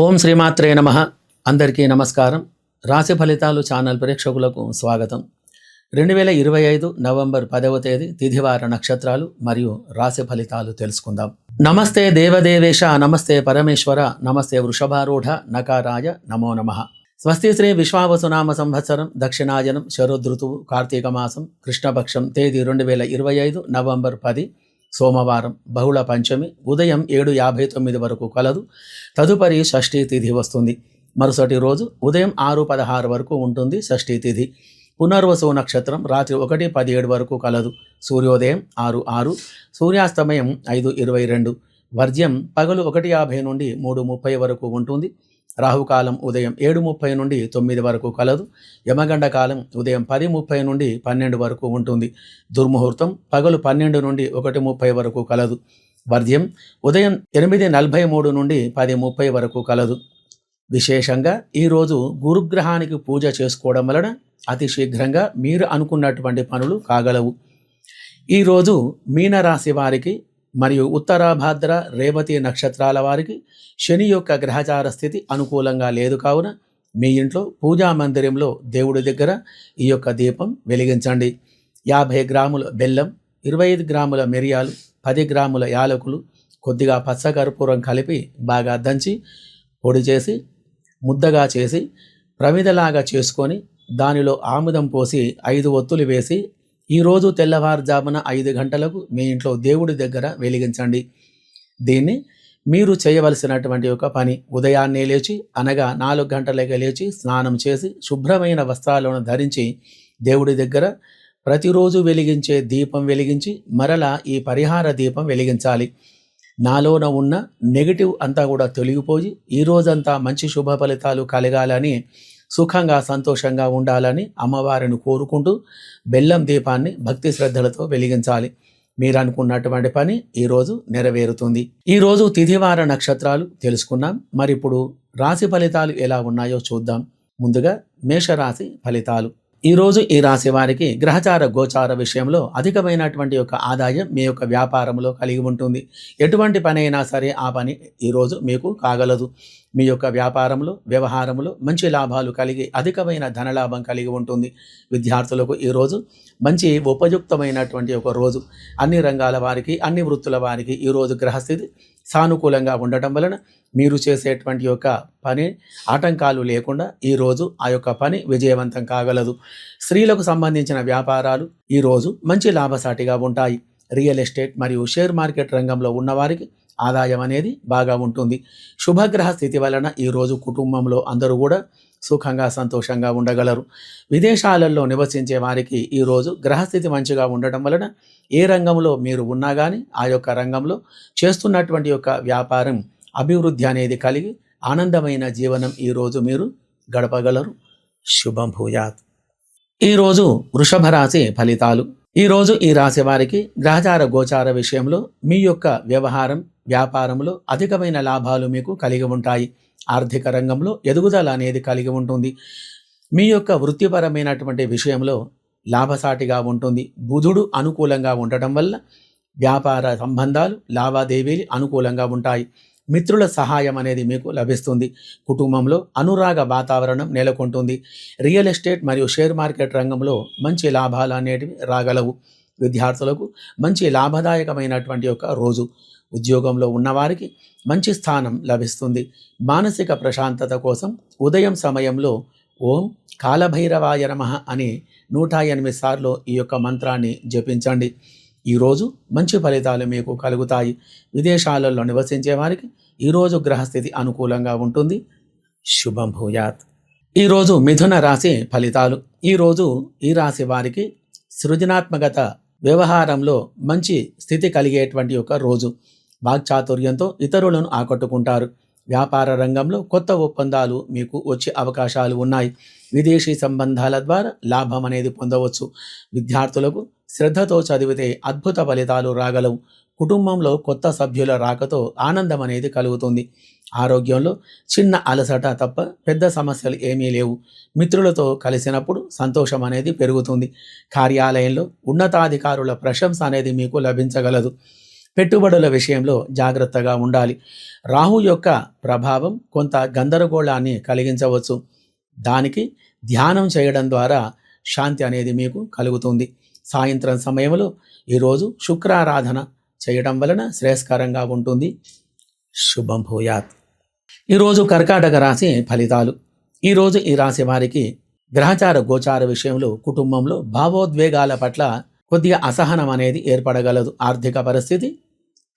ఓం శ్రీమాత్రే నమ. అందరికీ నమస్కారం. రాశి ఫలితాలు ఛానల్ ప్రేక్షకులకు స్వాగతం. రెండు వేల ఇరవై ఐదు నవంబర్ పదవ తేదీ తిథివార నక్షత్రాలు మరియు రాశి ఫలితాలు తెలుసుకుందాం. నమస్తే దేవదేవేశ నమస్తే పరమేశ్వర నమస్తే వృషభారూఢ నకారాయ నమో నమ. స్వస్తి శ్రీ విశ్వావసునామ సంవత్సరం దక్షిణాయనం శరదృతువు కార్తీక మాసం కృష్ణపక్షం తేదీ రెండు వేల ఇరవై ఐదు నవంబర్ పది సోమవారం బహుళ పంచమి ఉదయం ఏడు యాభై తొమ్మిది వరకు కలదు. తదుపరి షష్ఠీ తిథి వస్తుంది. మరుసటి రోజు ఉదయం ఆరు పదహారు వరకు ఉంటుంది షష్ఠీ తిథి. పునర్వసు నక్షత్రం రాత్రి ఒకటి పదిహేడు వరకు కలదు. సూర్యోదయం ఆరు ఆరు సూర్యాస్తమయం ఐదు ఇరవై రెండు. వర్జ్యం పగలు ఒకటి యాభై నుండి మూడు ముప్పై వరకు ఉంటుంది. రాహుకాలం ఉదయం ఏడు ముప్పై నుండి తొమ్మిది వరకు కలదు. యమగండ కాలం ఉదయం పది ముప్పై నుండి పన్నెండు వరకు ఉంటుంది. దుర్ముహూర్తం పగలు పన్నెండు నుండి ఒకటి ముప్పై వరకు కలదు. వర్జ్యం ఉదయం ఎనిమిది నలభై మూడు నుండి పది ముప్పై వరకు కలదు. విశేషంగా ఈరోజు గురుగ్రహానికి పూజ చేసుకోవడం వలన అతి శీఘ్రంగా మీరు అనుకున్నటువంటి పనులు కాగలవు. ఈరోజు మీనరాశి వారికి మరియు ఉత్తరాభాద్ర రేవతి నక్షత్రాల వారికి శని యొక్క గ్రహచార స్థితి అనుకూలంగా లేదు కావున మీ ఇంట్లో పూజా మందిరంలో దేవుడి దగ్గర ఈ యొక్క దీపం వెలిగించండి. యాభై గ్రాముల బెల్లం ఇరవై ఐదు గ్రాముల మిరియాలు పది గ్రాముల యాలకులు కొద్దిగా పచ్చకర్పూరం కలిపి బాగా దంచి పొడి చేసి ముద్దగా చేసి ప్రమిదలాగా చేసుకొని దానిలో ఆముదం పోసి ఐదు ఒత్తులు వేసి ఈరోజు తెల్లవారుజామున ఐదు గంటలకు మీ ఇంట్లో దేవుడి దగ్గర వెలిగించండి. దీన్ని మీరు చేయవలసినటువంటి ఒక పని. ఉదయాన్నే లేచి అనగా నాలుగు గంటలకే లేచి స్నానం చేసి శుభ్రమైన వస్త్రాలను ధరించి దేవుడి దగ్గర ప్రతిరోజు వెలిగించే దీపం వెలిగించి మరలా ఈ పరిహార దీపం వెలిగించాలి. నాలోన ఉన్న నెగిటివ్ అంతా కూడా తొలగిపోయి ఈ రోజంతా మంచి శుభ ఫలితాలు కలగాలని సుఖంగా సంతోషంగా ఉండాలని అమ్మవారిని కోరుకుంటూ బెల్లం దీపాన్ని భక్తి శ్రద్ధలతో వెలిగించాలి. మీరు అనుకున్నటువంటి పని ఈరోజు నెరవేరుతుంది. ఈరోజు తిథివార నక్షత్రాలు తెలుసుకున్నాం. మరి ఇప్పుడు రాశి ఫలితాలు ఎలా ఉన్నాయో చూద్దాం. ముందుగా మేషరాశి ఫలితాలు. ఈరోజు ఈ రాశి వారికి గ్రహచార గోచార విషయంలో అధికమైనటువంటి యొక్క ఆదాయం మీ యొక్క వ్యాపారంలో కలిగి ఉంటుంది. ఎటువంటి పని అయినా సరే ఆ పని ఈరోజు మీకు కాగలదు. మీ యొక్క వ్యాపారంలో వ్యవహారంలో మంచి లాభాలు కలిగి అధికమైన ధనలాభం కలిగి ఉంటుంది. విద్యార్థులకు ఈరోజు మంచి ఉపయుక్తమైనటువంటి ఒక రోజు. అన్ని రంగాల వారికి అన్ని వృత్తుల వారికి ఈరోజు గ్రహస్థితి సానుకూలంగా ఉండటం వలన మీరు చేసేటువంటి యొక్క పని ఆటంకాలు లేకుండా ఈరోజు ఆ యొక్క పని విజయవంతం కాగలదు. స్త్రీలకు సంబంధించిన వ్యాపారాలు ఈరోజు మంచి లాభసాటిగా ఉంటాయి. రియల్ ఎస్టేట్ మరియు షేర్ మార్కెట్ రంగంలో ఉన్నవారికి ఆదాయం అనేది బాగా ఉంటుంది. శుభగ్రహ స్థితి వలన ఈరోజు కుటుంబంలో అందరూ కూడా సుఖంగా సంతోషంగా ఉండగలరు. విదేశాలలో నివసించే వారికి ఈరోజు గ్రహస్థితి మంచిగా ఉండటం వలన ఏ రంగంలో మీరు ఉన్నా కానీ ఆ యొక్క రంగంలో చేస్తున్నటువంటి యొక్క వ్యాపారం అభివృద్ధి అనేది కలిగి ఆనందమైన జీవనం ఈరోజు మీరు గడపగలరు. శుభం భూయాత్. ఈరోజు వృషభ రాశి ఫలితాలు. ఈరోజు ఈ రాశి వారికి గ్రహచార గోచార విషయంలో మీ యొక్క వ్యవహారం వ్యాపారంలో అధికమైన లాభాలు మీకు కలిగి ఉంటాయి. ఆర్థిక రంగంలో ఎదుగుదల అనేది కలిగి ఉంటుంది. మీ యొక్క వృత్తిపరమైనటువంటి విషయంలో లాభసాటిగా ఉంటుంది. బుధుడు అనుకూలంగా ఉండటం వల్ల వ్యాపార సంబంధాలు లావాదేవీలు అనుకూలంగా ఉంటాయి. మిత్రుల సహాయం అనేది మీకు లభిస్తుంది. కుటుంబంలో అనురాగ వాతావరణం నెలకొంటుంది. రియల్ ఎస్టేట్ మరియు షేర్ మార్కెట్ రంగంలో మంచి లాభాలు అనేటివి రాగలవు. విద్యార్థులకు మంచి లాభదాయకమైనటువంటి ఒక రోజు. ఉద్యోగంలో ఉన్నవారికి మంచి స్థానం లభిస్తుంది. మానసిక ప్రశాంతత కోసం ఉదయం సమయంలో ఓం కాలభైరవాయ నమః అని నూట ఎనిమిది సార్లు ఈ యొక్క మంత్రాన్ని జపించండి. ఈరోజు మంచి ఫలితాలు మీకు కలుగుతాయి. విదేశాలలో నివసించే వారికి ఈరోజు గ్రహస్థితి అనుకూలంగా ఉంటుంది. శుభం భూయాత్. ఈరోజు మిథున రాశి ఫలితాలు. ఈరోజు ఈ రాశి వారికి సృజనాత్మకత వ్యవహారంలో మంచి స్థితి కలిగేటువంటి ఒక రోజు. వాక్చాతుర్యంతో ఇతరులను ఆకట్టుకుంటారు. వ్యాపార రంగంలో కొత్త ఒప్పందాలు మీకు వచ్చే అవకాశాలు ఉన్నాయి. విదేశీ సంబంధాల ద్వారా లాభం అనేది పొందవచ్చు. విద్యార్థులకు శ్రద్ధతో చదివితే అద్భుత ఫలితాలు రాగలవు. కుటుంబంలో కొత్త సభ్యుల రాకతో ఆనందం అనేది కలుగుతుంది. ఆరోగ్యంలో చిన్న అలసట తప్ప పెద్ద సమస్యలు ఏమీ లేవు. మిత్రులతో కలిసినప్పుడు సంతోషం అనేది పెరుగుతుంది. కార్యాలయంలో ఉన్నతాధికారుల ప్రశంస అనేది మీకు లభించగలదు. పెట్టుబడుల విషయంలో జాగ్రత్తగా ఉండాలి. రాహు యొక్క ప్రభావం కొంత గందరగోళాన్ని కలిగించవచ్చు. దానికి ధ్యానం చేయడం ద్వారా శాంతి అనేది మీకు కలుగుతుంది. సాయంత్రం సమయంలో ఈరోజు శుక్రారాధన చేయడం వలన శ్రేయస్కరంగా ఉంటుంది. శుభం భూయాత్. ఈరోజు కర్కాటక రాశి ఫలితాలు. ఈరోజు ఈ రాశి వారికి గ్రహచార గోచార విషయంలో కుటుంబంలో భావోద్వేగాల పట్ల కొద్దిగా అసహనం అనేది ఏర్పడగలదు. ఆర్థిక పరిస్థితి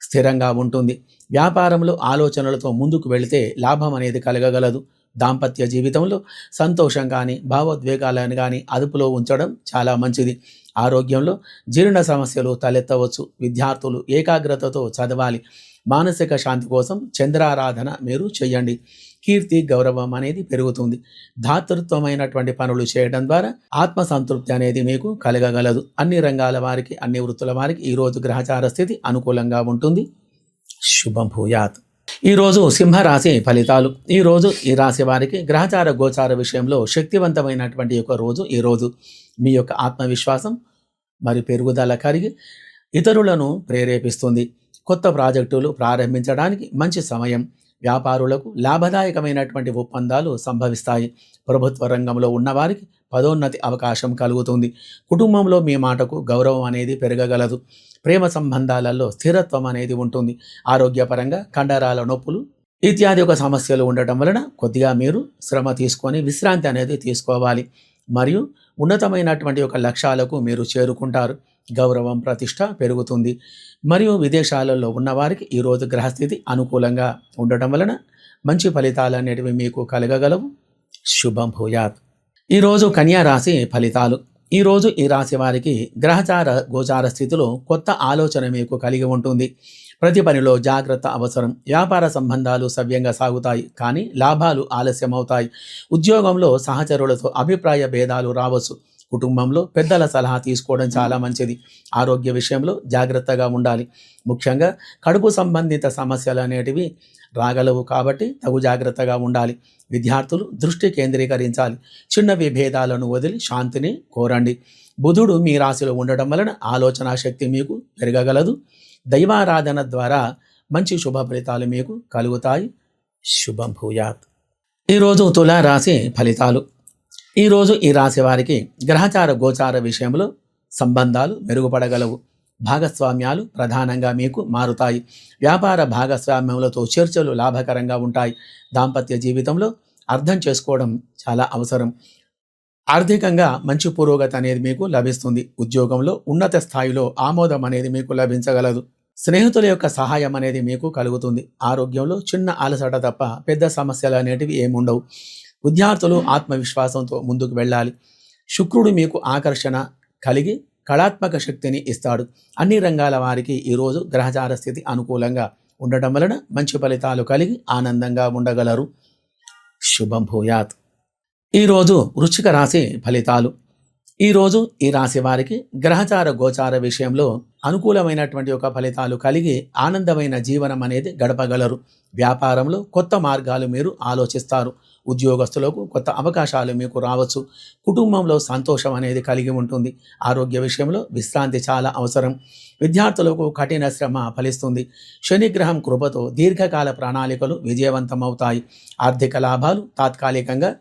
స్థిరంగా ఉంటుంది. వ్యాపారంలో ఆలోచనలతో ముందుకు వెళితే లాభం అనేది కలగగలదు. దాంపత్య జీవితంలో సంతోషం కానీ భావోద్వేగాలను కానీ అదుపులో ఉంచడం చాలా మంచిది. ఆరోగ్యంలో జీర్ణ సమస్యలు తలెత్తవచ్చు విద్యార్థులు ఏకాగ్రతతో చదవాలి. మానసిక శాంతి కోసం చంద్రారాధన మీరు చేయండి. కీర్తి గౌరవం అనేది పెరుగుతుంది. ధాతృత్వమైనటువంటి పనులు చేయడం ద్వారా ఆత్మ సంతృప్తి అనేది మీకు కలగగలదు. అన్ని రంగాల వారికి అన్ని వృత్తుల వారికి ఈరోజు గ్రహచార స్థితి అనుకూలంగా ఉంటుంది. శుభం భూయాత్. ఈరోజు సింహరాశి ఫలితాలు. ఈరోజు ఈ రాశి వారికి గ్రహచార గోచార విషయంలో శక్తివంతమైనటువంటి ఒక రోజు ఈరోజు మీ యొక్క ఆత్మవిశ్వాసం మరి పెరుగుదల కలిగి ఇతరులను ప్రేరేపిస్తుంది. కొత్త ప్రాజెక్టులు ప్రారంభించడానికి మంచి సమయం. వ్యాపారులకు లాభదాయకమైనటువంటి ఒప్పందాలు సంభవిస్తాయి. ప్రభుత్వ రంగంలో ఉన్నవారికి పదోన్నతి అవకాశం కలుగుతుంది. కుటుంబంలో మీ మాటకు గౌరవం అనేది పెరగగలదు. ప్రేమ సంబంధాలలో స్థిరత్వం అనేది ఉంటుంది. ఆరోగ్యపరంగా కండరాల నొప్పులు ఇత్యాది ఒక సమస్యలు ఉండటం వలన కొద్దిగా మీరు శ్రమ తీసుకొని విశ్రాంతి అనేది తీసుకోవాలి. మరియు ఉన్నతమైనటువంటి ఒక లక్ష్యాలకు మీరు చేరుకుంటారు. గౌరవం ప్రతిష్ట పెరుగుతుంది. మరియు విదేశాలలో ఉన్నవారికి ఈరోజు గ్రహస్థితి అనుకూలంగా ఉండటం వలన మంచి ఫలితాలు అనేటివి మీకు కలగగలవు. శుభం భూయాత్. ఈరోజు కన్యా రాశి ఫలితాలు. ఈరోజు ఈ రాశి వారికి గ్రహచార గోచార స్థితిలో కొత్త ఆలోచన మీకు కలిగి ఉంటుంది. ప్రతి పనిలో జాగ్రత్త అవసరం. వ్యాపార సంబంధాలు సవ్యంగా సాగుతాయి. కానీ లాభాలు ఆలస్యమవుతాయి. ఉద్యోగంలో సహచరులతో అభిప్రాయ భేదాలు రావచ్చు. కుటుంబంలో పెద్దల సలహా తీసుకోవడం చాలా మంచిది. ఆరోగ్య విషయంలో జాగ్రత్తగా ఉండాలి. ముఖ్యంగా కడుపు సంబంధిత సమస్యలు అనేటివి రాగలవు కాబట్టి తగు జాగ్రత్తగా ఉండాలి. విద్యార్థులు దృష్టి కేంద్రీకరించాలి. చిన్న విభేదాలను వదిలి శాంతిని కోరండి. బుధుడు మీ రాశిలో ఉండడం వలన ఆలోచన శక్తి మీకు పెరగగలదు. దైవారాధన ద్వారా మంచి శుభ ఫలితాలు మీకు కలుగుతాయి. శుభం భూయాత్. ఈరోజు తులా రాశి ఫలితాలు. ఈరోజు ఈ రాశి వారికి గ్రహచార గోచార విషయంలో సంబంధాలు మెరుగుపడగలవు. భాగస్వామ్యాలు ప్రధానంగా మీకు మారుతాయి. వ్యాపార భాగస్వామ్యములతో చర్చలు లాభకరంగా ఉంటాయి. దాంపత్య జీవితంలో అర్థం చేసుకోవడం చాలా అవసరం. ఆర్థికంగా మంచి పురోగతి అనేది మీకు లభిస్తుంది. ఉద్యోగంలో ఉన్నత స్థాయిలో ఆమోదం అనేది మీకు లభించగలదు. స్నేహితుల యొక్క సహాయం అనేది మీకు కలుగుతుంది. ఆరోగ్యంలో చిన్న అలసట తప్ప పెద్ద సమస్యలు అనేటివి ఏముండవు. విద్యార్థులు ఆత్మవిశ్వాసంతో ముందుకు వెళ్ళాలి. శుక్రుడు మీకు ఆకర్షణ కలిగి కళాత్మక శక్తిని ఇస్తాడు. అన్ని రంగాల వారికి ఈరోజు గ్రహచార స్థితి అనుకూలంగా ఉండటం వలన మంచి ఫలితాలు కలిగి ఆనందంగా ఉండగలరు. శుభం భూయాత్. ఈరోజు వృశ్చిక రాశి ఫలితాలు. ఈరోజు ఈ రాశి వారికి గ్రహచార గోచార విషయంలో అనుకూలమైనటువంటి ఒక ఫలితాలు కలిగి ఆనందమైన జీవనం అనేది గడపగలరు. వ్యాపారంలో కొత్త మార్గాలు మీరు ఆలోచిస్తారు. ఉద్యోగస్తులకు కొత్త అవకాశాలు మీకు రావచ్చు. కుటుంబంలో సంతోషం అనేది కలిగి ఉంటుంది. ఆరోగ్య విషయంలో విశ్రాంతి చాలా అవసరం. విద్యార్థులకు కఠిన శ్రమ ఫలిస్తుంది. శనిగ్రహం కృపతో దీర్ఘకాల ప్రణాళికలు విజయవంతమవుతాయి. ఆర్థిక లాభాలు తాత్కాలికంగా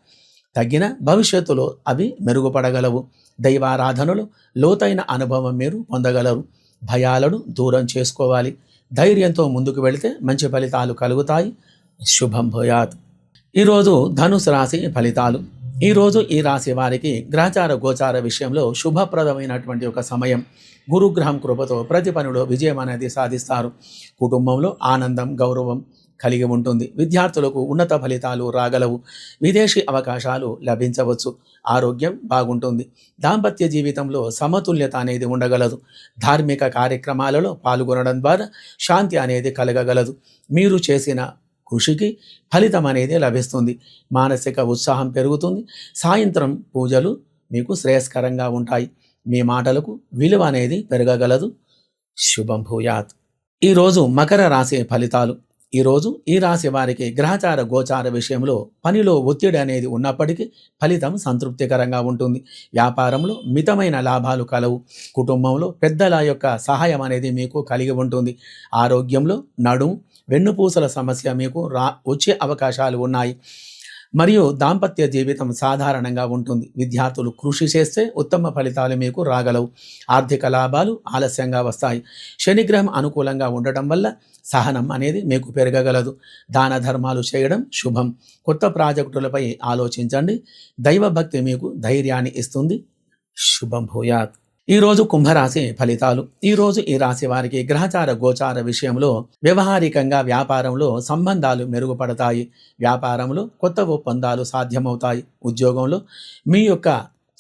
తగ్గిన భవిష్యత్తులో అవి మెరుగుపడగలవు. దైవారాధనలు లోతైన అనుభవం మీరు పొందగలరు. భయాలను దూరం చేసుకోవాలి. ధైర్యంతో ముందుకు వెళితే మంచి ఫలితాలు కలుగుతాయి. శుభం భూయాత్. ఈరోజు ధనుసు రాశి ఫలితాలు. ఈరోజు ఈ రాశి వారికి గ్రహచార గోచార విషయంలో శుభప్రదమైనటువంటి ఒక సమయం. గురుగ్రహం కృపతో ప్రతి పనిలో విజయం అనేది సాధిస్తారు. కుటుంబంలో ఆనందం గౌరవం కలిగి ఉంటుంది. విద్యార్థులకు ఉన్నత ఫలితాలు రాగలవు. విదేశీ అవకాశాలు లభించవచ్చు. ఆరోగ్యం బాగుంటుంది. దాంపత్య జీవితంలో సమతుల్యత అనేది ఉండగలదు. ధార్మిక కార్యక్రమాలలో పాల్గొనడం ద్వారా శాంతి అనేది కలగగలదు. మీరు చేసిన కృషికి ఫలితం అనేది లభిస్తుంది. మానసిక ఉత్సాహం పెరుగుతుంది. సాయంత్రం పూజలు మీకు శ్రేయస్కరంగా ఉంటాయి. మీ మాటలకు విలువ అనేది పెరగగలదు. శుభం భూయాత్. ఈరోజు మకర రాశి ఫలితాలు. ఈరోజు ఈ రాశి వారికి గ్రహచార గోచార విషయంలో పనిలో ఒత్తిడి అనేది ఉన్నప్పటికీ ఫలితం సంతృప్తికరంగా ఉంటుంది. వ్యాపారంలో మితమైన లాభాలు కలవు. కుటుంబంలో పెద్దల యొక్క సహాయం అనేది మీకు కలిగి ఉంటుంది. ఆరోగ్యంలో నడుం వెన్నుపూసల సమస్య మీకు రా వచ్చే అవకాశాలు ఉన్నాయి. మరియు దాంపత్య జీవితం సాధారణంగా ఉంటుంది. విద్యార్థులు కృషి చేస్తే ఉత్తమ ఫలితాలు మీకు రాగలవు. ఆర్థిక లాభాలు ఆలస్యంగా వస్తాయి. శనిగ్రహం అనుకూలంగా ఉండటం వల్ల సహనం అనేది మీకు పెరగగలదు. దాన ధర్మాలు చేయడం శుభం. కొత్త ప్రాజెక్టులపై ఆలోచించండి. దైవభక్తి మీకు ధైర్యాన్ని ఇస్తుంది. శుభం భూయాత్. ఈరోజు కుంభరాశి ఫలితాలు. ఈరోజు ఈ రాశి వారికి గ్రహచార గోచార విషయంలో వ్యవహారికంగా వ్యాపారంలో సంబంధాలు మెరుగుపడతాయి. వ్యాపారంలో కొత్త ఒప్పందాలు సాధ్యమవుతాయి. ఉద్యోగంలో మీ యొక్క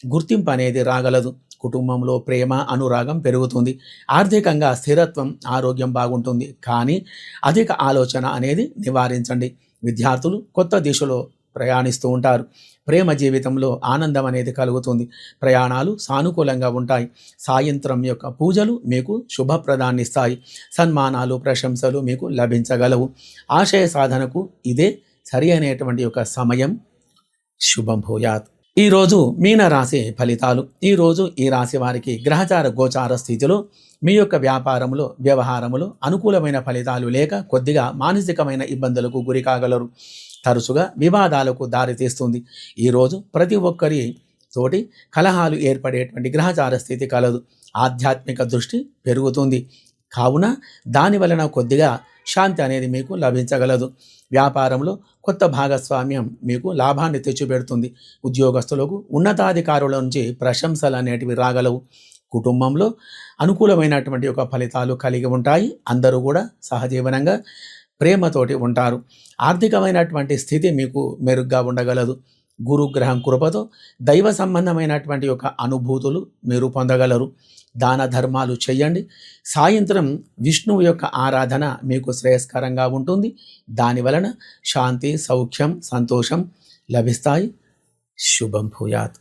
గుర్తింపు అనేది రాగలదు. కుటుంబంలో ప్రేమ అనురాగం పెరుగుతుంది. ఆర్థికంగా స్థిరత్వం ఆరోగ్యం బాగుంటుంది. కానీ అధిక ఆలోచన అనేది నివారించండి. విద్యార్థులు కొత్త దిశలో ప్రయాణిస్తూ ఉంటారు. ప్రేమ జీవితంలో ఆనందం అనేది కలుగుతుంది. ప్రయాణాలు సానుకూలంగా ఉంటాయి. సాయంత్రం యొక్క పూజలు మీకు శుభప్రదాన్నిస్తాయి. సన్మానాలు ప్రశంసలు మీకు లభించగలవు. ఆశయ సాధనకు ఇదే సరి అయినటువంటి యొక్క సమయం. శుభం భూయాత్. ఈరోజు మీన రాశి ఫలితాలు. ఈరోజు ఈ రాశి వారికి గ్రహచార గోచార స్థితిలో మీ యొక్క వ్యాపారంలో వ్యవహారములో అనుకూలమైన ఫలితాలు లేక కొద్దిగా మానసికమైన ఇబ్బందులకు గురి కాగలరు. తరచుగా వివాదాలకు దారితీస్తుంది ఈరోజు ప్రతి ఒక్కరి తోటి కలహాలు ఏర్పడేటువంటి గ్రహచార స్థితి కలదు. ఆధ్యాత్మిక దృష్టి పెరుగుతుంది. కావున దాని వలన కొద్దిగా శాంతి అనేది మీకు లభించగలదు. వ్యాపారంలో కొత్త భాగస్వామ్యం మీకు లాభాన్ని తెచ్చిపెడుతుంది. ఉద్యోగస్తులకు ఉన్నతాధికారుల నుంచి ప్రశంసలు అనేటివి రాగలవు. కుటుంబంలో అనుకూలమైనటువంటి ఒక ఫలితాలు కలిగి ఉంటాయి. అందరూ కూడా సహజీవనంగా ప్రేమతోటి ఉంటారు. ఆర్థికమైనటువంటి స్థితి మీకు మెరుగ్గా ఉండగలదు. గురుగ్రహం కృపతో దైవ సంబంధమైనటువంటి యొక్క అనుభూతులు మీరు పొందగలరు. దాన ధర్మాలు చేయండి. సాయంత్రం విష్ణువు యొక్క ఆరాధన మీకు శ్రేయస్కరంగా ఉంటుంది. దాని వలన శాంతి సౌఖ్యం సంతోషం లభిస్తాయి. శుభం భూయాత్.